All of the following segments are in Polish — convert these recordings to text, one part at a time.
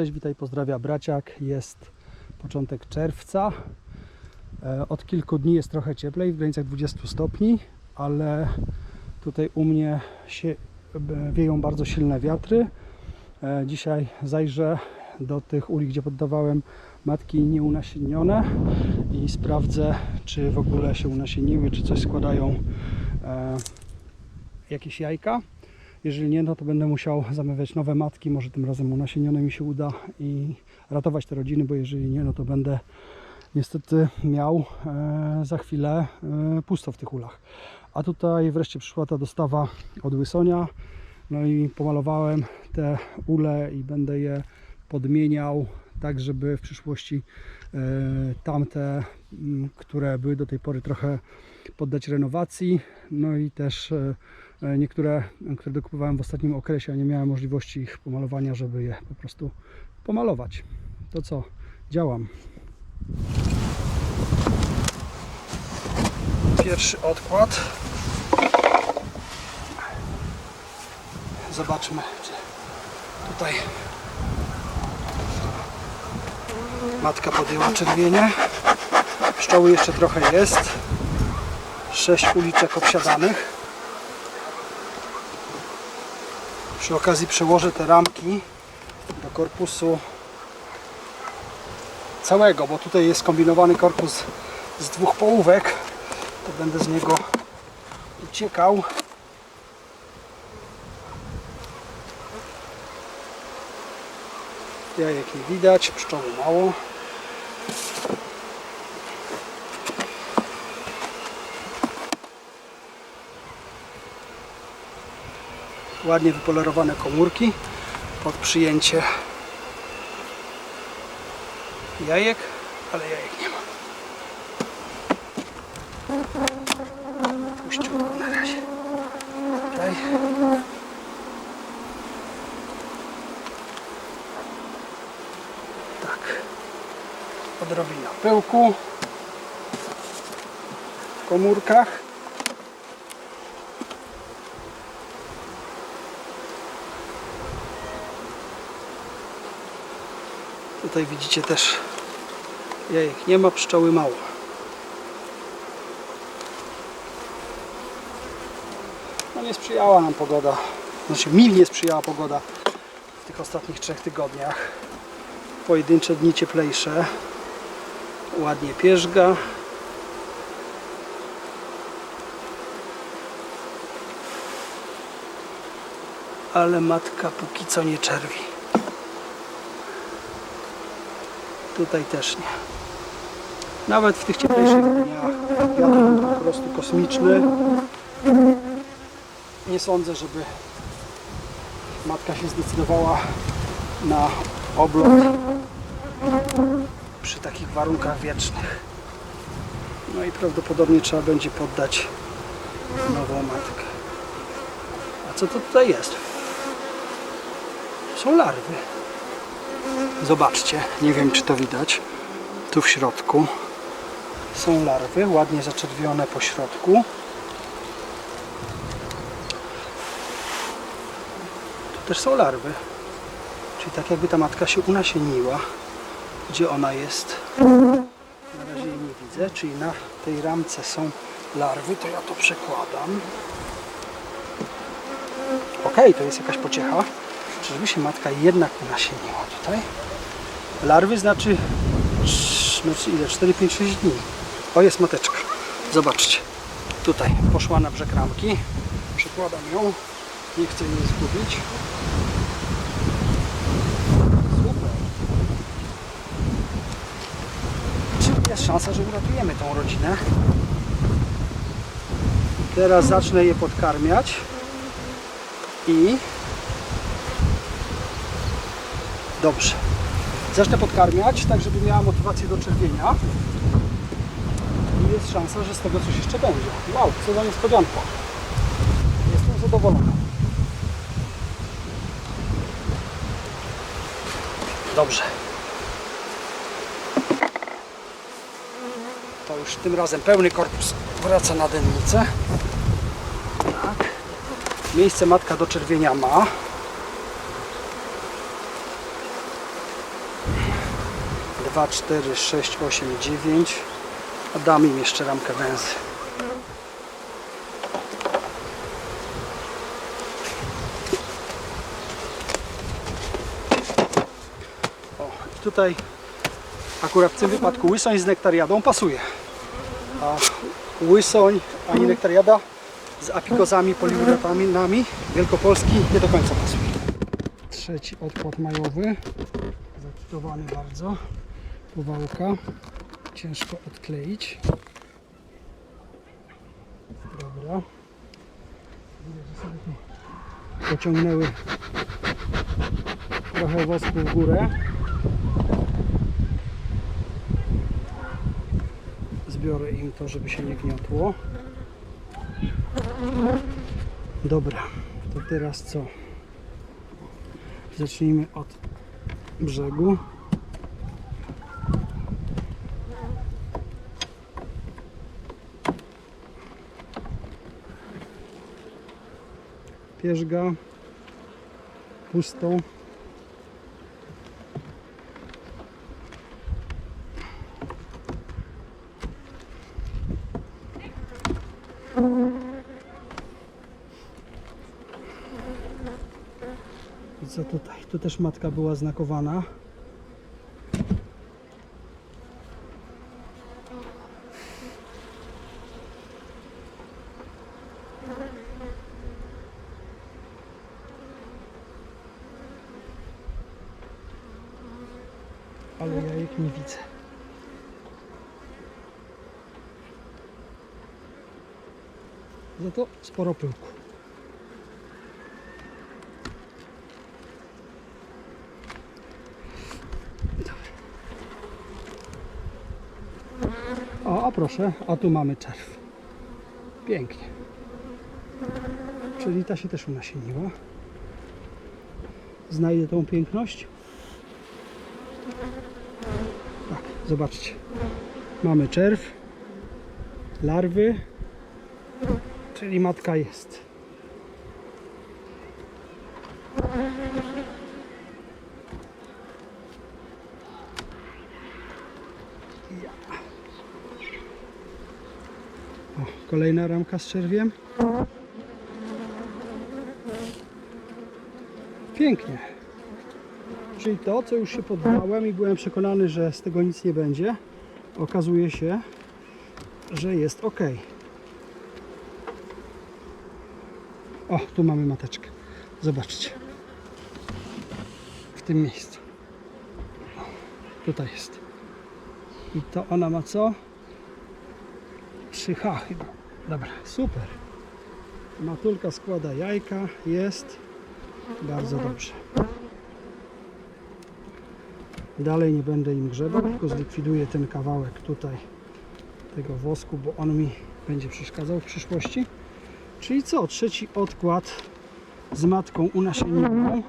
Cześć, witaj, pozdrawia braciak. Jest początek czerwca. E, Od kilku dni jest trochę cieplej, w granicach 20 stopni, ale tutaj u mnie się, b- wieją bardzo silne wiatry. E, Dzisiaj zajrzę do tych uli, gdzie poddawałem matki nieunasiennione i sprawdzę, czy w ogóle się unasienniły, czy coś składają e, jakieś jajka. Jeżeli nie, no to będę musiał zamawiać nowe matki. Może tym razem unasienione mi się uda i ratować te rodziny, bo jeżeli nie, no to będę niestety miał e, za chwilę e, pusto w tych ulach. A tutaj wreszcie przyszła ta dostawa od Łysonia. No i pomalowałem te ule i będę je podmieniał tak, żeby w przyszłości e, tamte, które były do tej pory trochę poddać renowacji. No i też e, niektóre, które dokupowałem w ostatnim okresie, a nie miałem możliwości ich pomalowania, żeby je po prostu pomalować. To co? Działam. Pierwszy odkład. Zobaczmy, czy tutaj matka podjęła czerwienie. Pszczoły jeszcze trochę jest. Sześć uliczek obsiadanych. Przy okazji przełożę te ramki do korpusu całego, bo tutaj jest kombinowany korpus z dwóch połówek. To będę z niego uciekał. Jajek nie widać, pszczoły mało. Ładnie wypolerowane komórki pod przyjęcie jajek, ale jajek nie ma. Puściutko na razie. Tutaj. Tak. Odrobina pyłku w komórkach. Tutaj widzicie też jajek nie ma, pszczoły mało. No nie sprzyjała nam pogoda, znaczy mi nie sprzyjała pogoda w tych ostatnich trzech tygodniach. Pojedyncze dni cieplejsze, ładnie pierzga. Ale matka póki co nie czerwi. Tutaj też nie. Nawet w tych cieplejszych dniach wiatr był po prostu kosmiczny. Nie sądzę, żeby matka się zdecydowała na oblot przy takich warunkach wiecznych. No i prawdopodobnie trzeba będzie poddać nową matkę. A co to tutaj jest? Są larwy. Zobaczcie, nie wiem czy to widać. Tu w środku są larwy, ładnie zaczerwione po środku. Tu też są larwy. Czyli tak jakby ta matka się unasieniła. Gdzie ona jest? Na razie jej nie widzę. Czyli na tej ramce są larwy, to ja to przekładam. Ok, to jest jakaś pociecha. Czyżby się matka jednak unasieniła tutaj? Larwy znaczy, ile? 4, 5, 6 dni. O, jest mateczka. Zobaczcie. Tutaj poszła na brzeg ramki. Przekładam ją. Nie chcę jej zgubić. Super. Czyli jest szansa, że uratujemy tą rodzinę. Teraz zacznę je podkarmiać. I Dobrze. Zacznę podkarmiać, tak żeby miała motywację do czerwienia. I jest szansa, że z tego coś jeszcze będzie. Wow, co za niespodzianka. Jestem zadowolony. Dobrze. To już tym razem pełny korpus wraca na dennicę. Tak. Miejsce matka do czerwienia ma. 2, 4, 6, 8, 9. A dam im jeszcze ramkę węzy. O, tutaj akurat w tym wypadku łysoń z nektariadą pasuje. A łysoń ani nektariada z apikozami, poliuretanami wielkopolski nie do końca pasuje. Trzeci odkład majowy, zacytowany bardzo, powałka, ciężko odkleić. Dobra. Widać, że sobie tu pociągnęły trochę wosku w górę. Zbiorę im to, żeby się nie gniotło. Dobra, to teraz co? Zacznijmy od brzegu. Pierzga pustą. I co tutaj? Tu też matka była znakowana. Ale jajek nie widzę. Za to sporo pyłku. O, a proszę, a tu mamy czerw. Pięknie. Czyli ta się też unasieniła. Znajdę tą piękność. Zobaczcie. Mamy czerw, larwy, czyli matka jest. O, kolejna ramka z czerwiem. Pięknie. Czyli to, co już się poddałem i byłem przekonany, że z tego nic nie będzie, okazuje się, że jest ok. O, tu mamy mateczkę. Zobaczcie. W tym miejscu. Tutaj jest. I to ona ma co? 3H chyba. Dobra, super. Matulka składa jajka, jest bardzo dobrze. Dalej nie będę im grzebał, tylko zlikwiduję ten kawałek tutaj tego wosku, bo on mi będzie przeszkadzał w przyszłości. Czyli co? Trzeci odkład z matką unasienioną.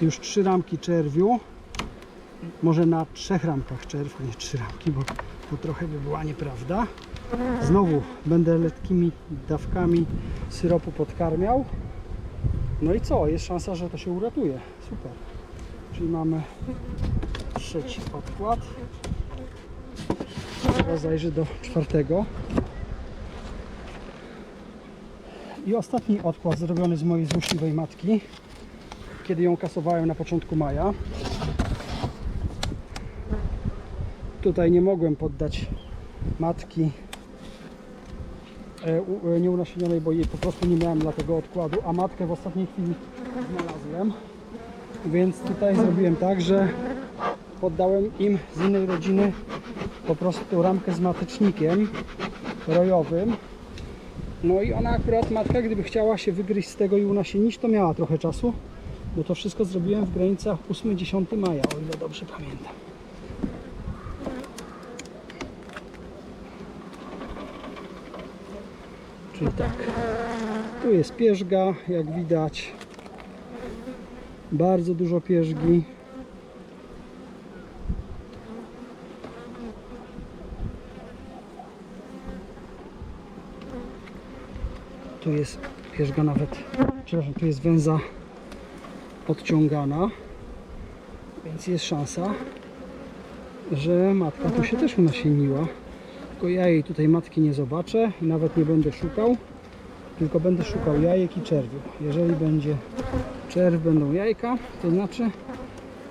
Już trzy ramki czerwiu. Może na trzech ramkach czerw, a nie trzy ramki, bo to trochę by była nieprawda. Znowu będę lekkimi dawkami syropu podkarmiał. No i co? Jest szansa, że to się uratuje. Super. Czyli mamy trzeci odkład. Teraz zajrzę do czwartego. I ostatni odkład zrobiony z mojej złośliwej matki, kiedy ją kasowałem na początku maja. Tutaj nie mogłem poddać matki e, e, nieunasienionej, bo jej po prostu nie miałem dla tego odkładu, a matkę w ostatniej chwili znalazłem. Więc tutaj zrobiłem tak, że poddałem im z innej rodziny po prostu ramkę z matecznikiem rojowym. No i ona akurat, matka, gdyby chciała się wygryźć z tego i unasienić, to miała trochę czasu, bo to wszystko zrobiłem w granicach 8-10 maja, o ile dobrze pamiętam. Czyli tak, tu jest pierzga, jak widać. Bardzo dużo pierzgi. Tu jest pierzga nawet, przepraszam, tu jest węza odciągana, więc jest szansa. że matka tu się też unasieniła. Tylko ja jej tutaj matki nie zobaczę i nawet nie będę szukał, tylko będę szukał jajek i czerwiu. Jeżeli będzie czerw, będą jajka, to znaczy,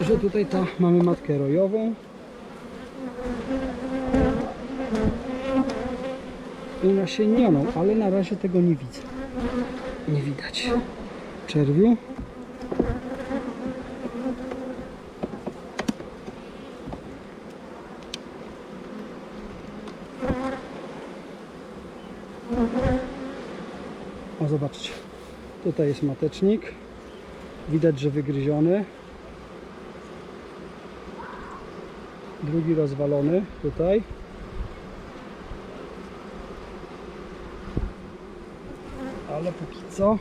że tutaj ta mamy matkę rojową. Unasienioną, ale na razie tego nie widzę. Nie widać czerwiu. O, zobaczcie. Tutaj jest matecznik. Widać, że wygryziony. Drugi rozwalony tutaj. Ale póki co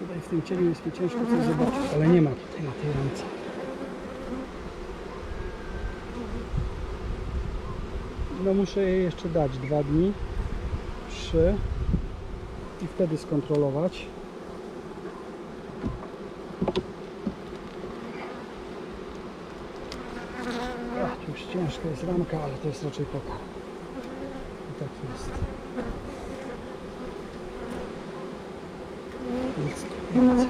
Tutaj w tym cieniu jest mi ciężko coś zobaczyć, ale nie ma tutaj na tej ręce. No muszę jej jeszcze dać dwa dni, trzy i wtedy skontrolować. Ciężka jest ramka, ale to jest raczej pokar. I tak jest. Nic nie.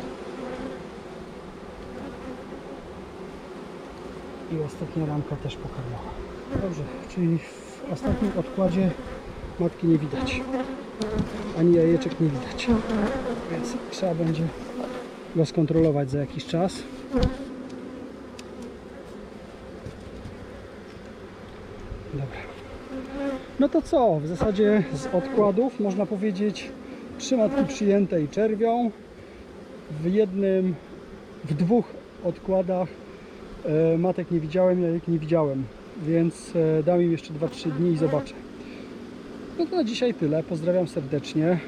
I ostatnia ramka też pokarmowa. Dobrze, czyli w ostatnim odkładzie matki nie widać. Ani jajeczek nie widać. Więc trzeba będzie go skontrolować za jakiś czas. Dobra. No to co? W zasadzie z odkładów można powiedzieć trzy matki przyjęte i czerwią. W jednym, w dwóch odkładach e, matek nie widziałem, jajek nie widziałem, więc e, dam im jeszcze 2-3 dni i zobaczę. No to na dzisiaj tyle. Pozdrawiam serdecznie.